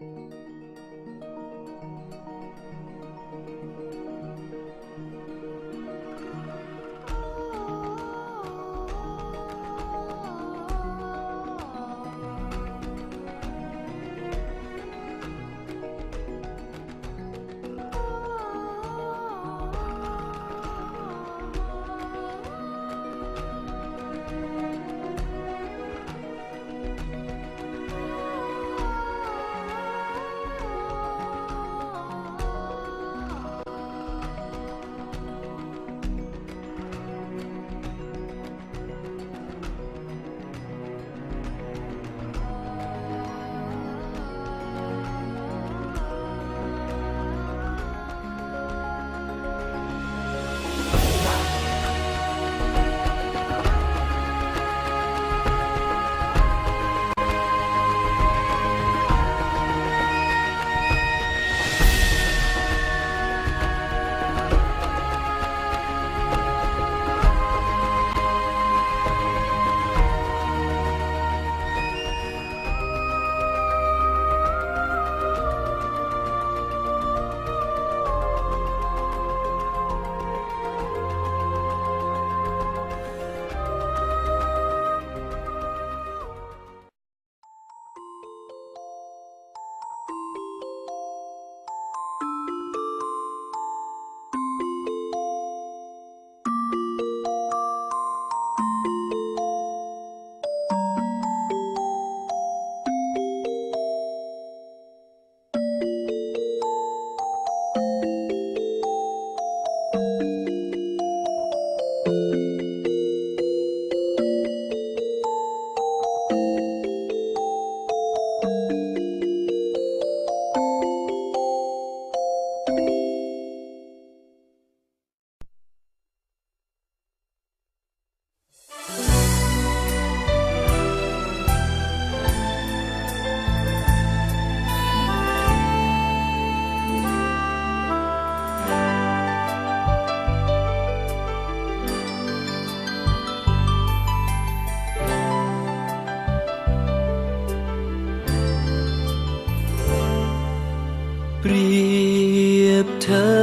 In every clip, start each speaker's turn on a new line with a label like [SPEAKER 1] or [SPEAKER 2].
[SPEAKER 1] เ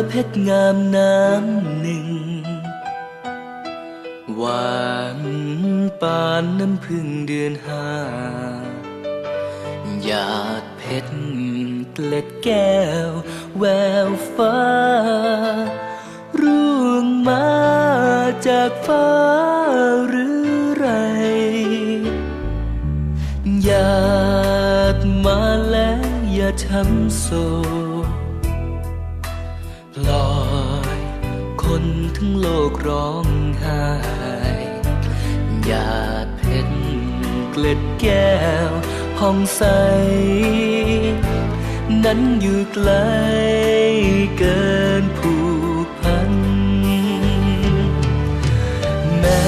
[SPEAKER 1] เพชรงามน้ำหนึ่ง หวานปานน้ำพึ่งเดือนห้าหยาดเพชรเกล็ดแก้ว แววฟ้า ร่วงมาจากฟ้าหรือไรหยาดมาแล้วอย่าช้ำโศก ลกร้องไห้หยาดเพชรเกล็ดแก้วห้องใส นั้นอยู่ไกลเกินผูกพัน แม้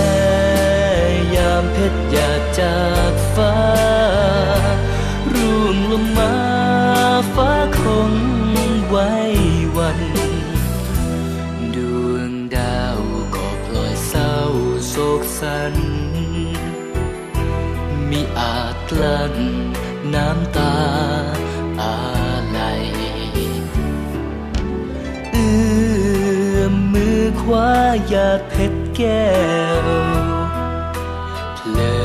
[SPEAKER 1] ยามเพชรอยากจากฟ้า สันมิอาจกลั้นน้ำตาอะไรเอื้อมมือคว้าหยาดเพชรแก้วเพลอ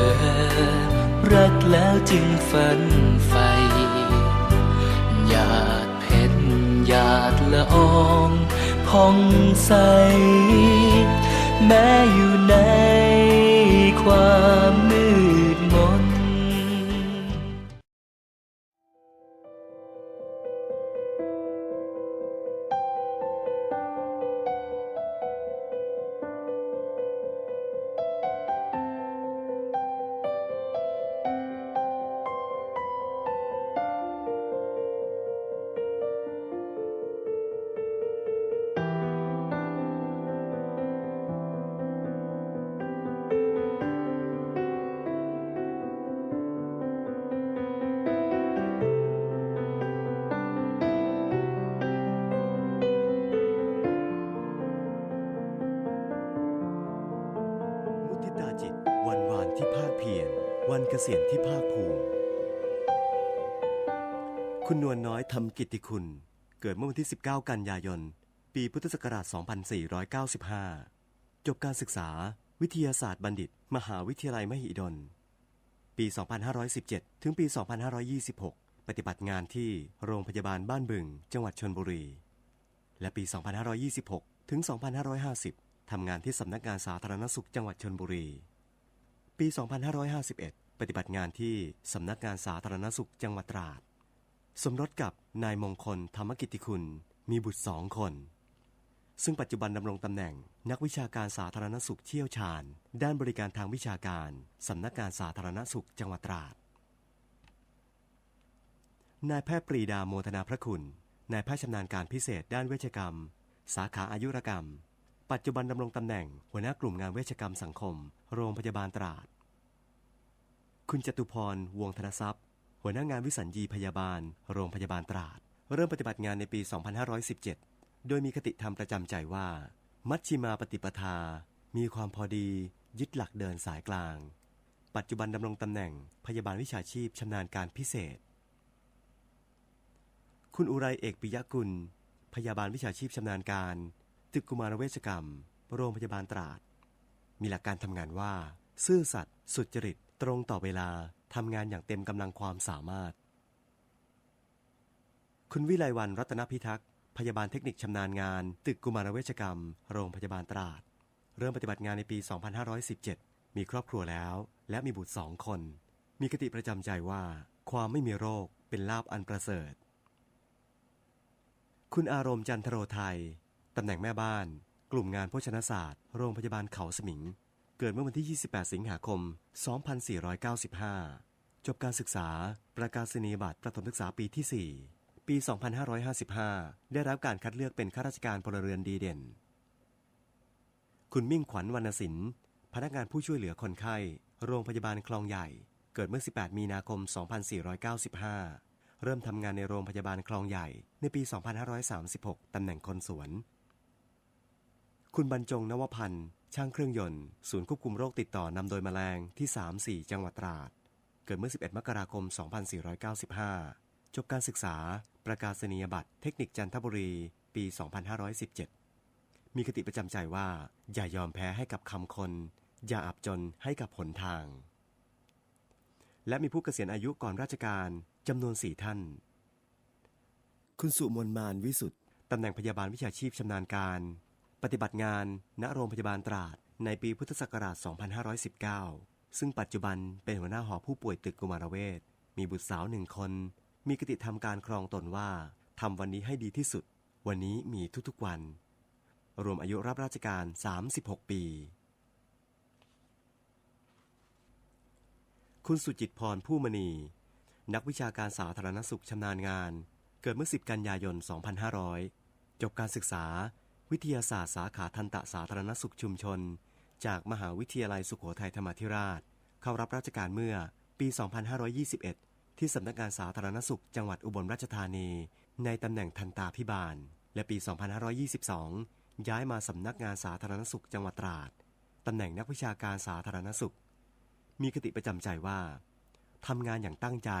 [SPEAKER 1] รักแล้วจึงฝันไฟหยาดเพชรหยาดละอองผ่องใส แม้อยู่ใน ความมืด
[SPEAKER 2] วันเกษียณที่ภาคภูมิ คุณนวลน้อยทำกิติคุณ เกิดเมื่อวันที่ 19 กันยายน ปีพุทธศักราช 2495 จบการศึกษา วิทยาศาสตร์บัณฑิต มหาวิทยาลัยมหิดล ปี 2517 ถึงปี 2526 ปฏิบัติงานที่โรงพยาบาลบ้านบึง จังหวัดชนบุรี และปี 2526 ถึง 2550 ทำงานที่สำนักงานสาธารณสุขจังหวัดชนบุรี ปี 2551 ปฏิบัติงานที่สำนักงานสาธารณสุขจังหวัดตราด สมรสกับนายมงคลธรรมกิติคุณมีบุตรสองคน ซึ่งปัจจุบันดำรงตำแหน่งนักวิชาการสาธารณสุขเชี่ยวชาญ ด้านบริการทางวิชาการสำนักงานสาธารณสุขจังหวัดตราด นายแพทย์ปรีดาโมทนาพระคุณ นายแพทย์ชำนาญการพิเศษด้านเวชกรรม สาขาอายุรกรรม ปัจจุบันดำรงตำแหน่งหัวหน้ากลุ่มงานเวชกรรมสังคม โรงพยาบาลตราด คุณจตุพร วงธนทรัพย์ หัวหน้างานวิสัญญีพยาบาล โรงพยาบาลตราด เริ่มปฏิบัติงานในปี 2517 โดยมีคติธรรมประจำใจว่า มัชชิมาปฏิปทา มีความพอดี ยึดหลักเดินสายกลาง ปัจจุบันดำรงตำแหน่งพยาบาลวิชาชีพชำนาญการพิเศษ คุณอุไรเอกปิยกุล พยาบาลวิชาชีพชำนาญการ ตึกกุมารเวชกรรม โรงพยาบาลตราด มีหลักการทำงานว่า ซื่อสัตย์สุจริต ตรงต่อเวลาทำงานอย่างเต็มกำลังความสามารถ คุณวิไลวันรัตนพิทักษ์พยาบาลเทคนิคชำนาญงาน ตึกกุมารเวชกรรม โรงพยาบาลตราด เริ่มปฏิบัติงานในปี 2517 มีครอบครัวแล้ว และมีบุตรสองคน มีคติประจำใจว่า ความไม่มีโรคเป็นลาบอันประเสริฐ คุณอารมณ์จันทโรไทยตำแหน่งแม่บ้าน ลุ่มงานโภชนศาสตร์ โรงพยาบาลเขาสมิง เกิดเมื่อวันที่ 28 สิงหาคม 2495 จบการศึกษา ประกาศนียบัตรประถมศึกษาปีที่ 4 ปี 2555 ได้รับการคัดเลือกเป็นข้าราชการพลเรือนดีเด่น คุณมิ่งขวัญวรรณสินพนักงานผู้ช่วยเหลือคนไข้ โรงพยาบาลคลองใหญ่ เกิดเมื่อ 18 มีนาคม 2495 เริ่มทำงานในโรงพยาบาลคลองใหญ่ในปี 2536 ตำแหน่งคนสวน คุณบรรจงนวพันธ์ ช่างเครื่องยนต์ ศูนย์ควบคุมโรคติดต่อนำโดยแมลงที่ 3-4 จังหวัดตราด เกิดเมื่อ 11 มกราคม 2495 จบการศึกษา ประกาศนียบัตรเทคนิคจันทบุรี ปี 2517 มีคติประจำใจว่า อย่ายอมแพ้ให้กับคำคน อย่าอับจนให้กับหนทาง และมีผู้เกษียณอายุก่อนราชการจำนวนสี่ท่าน คุณสุมนมานวิสุทธ์ตำแหน่งพยาบาลวิชาชีพชำนาญการ ปฏิบัติงานณโรงพยาบาลตราดในปีพุทธศักราช 2519 ซึ่งปัจจุบันเป็นหัวหน้าหอผู้ป่วยตึกกุมารเวชมีบุตรสาวหนึ่งคน มีกติธรรมการครองตนว่าทำวันนี้ให้ดีที่สุด วันนี้มีทุกๆวัน รวมอายุรับราชการ 36 ปี คุณสุจิตพรผู้มณี นักวิชาการสาธารณสุขชำนาญงาน เกิดเมื่อ 10 กันยายน 2500 จบการศึกษา วิทยาศาสตร์สาขาทันตะสาธารณสุขชุมชน จากมหาวิทยาลัยสุโขทัยธรรมาธิราช เข้ารับราชการเมื่อปี 2521 ที่สำนักงานสาธารณสุขจังหวัดอุบลราชธานี ในตำแหน่งทันตาพิบาล และปี 2522 ย้ายมาสำนักงานสาธารณสุขจังหวัดตราดตำแหน่งนักวิชาการสาธารณสุข มีคติประจำใจว่าทำงานอย่างตั้งใจ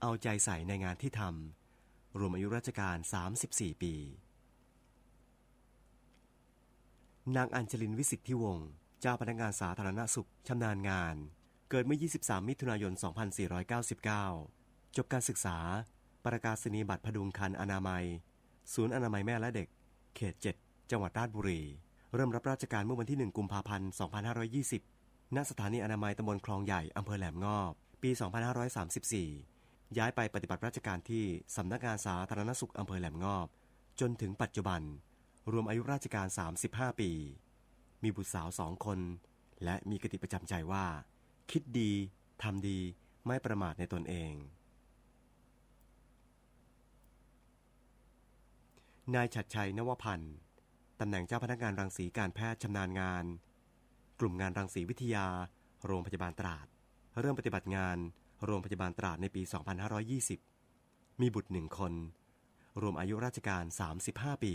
[SPEAKER 2] เอาใจใส่ในงานที่ทำรวมอายุราชการ 34 ปี นางอัญชลินวิสิทธิวงศ์เจ้าพนักงานสาธารณสุขชำนาญงาน เกิดเมื่อ 23 มิถุนายน 2499 จบการศึกษา ประกาศนียบัตรพดุงคันอนามัย ศูนย์อนามัยแม่และเด็ก เขต 7 จังหวัดราชบุรี เริ่มรับราชการเมื่อวันที่ 1 กุมภาพันธ์ 2520 ณ สถานีอนามัยตำบลคลองใหญ่อำเภอแหลมงอบ ปี 2534 ย้ายไปปฏิบัติราชการที่สำนักงานสาธารณสุขอำเภอแหลมงอบ จนถึงปัจจุบัน รวมอายุราชการ 35 ปี มีบุตรสาวสองคน และมีกติประจำใจว่า คิดดีทำดีไม่ประมาทในตนเอง นายฉัดชัยนวพันธ์ตำแหน่งเจ้าพนักงานรังสีการแพทย์ชำนาญงาน กลุ่มงานรังสีวิทยา โรงพยาบาลตราด เริ่มปฏิบัติงานโรงพยาบาลตราดในปี 2520 มีบุตรหนึ่งคน รวมอายุราชการ 35 ปี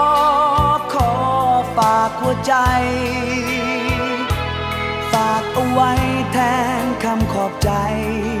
[SPEAKER 3] ใจ ฝากเอาไว้แทนคำขอบใจจ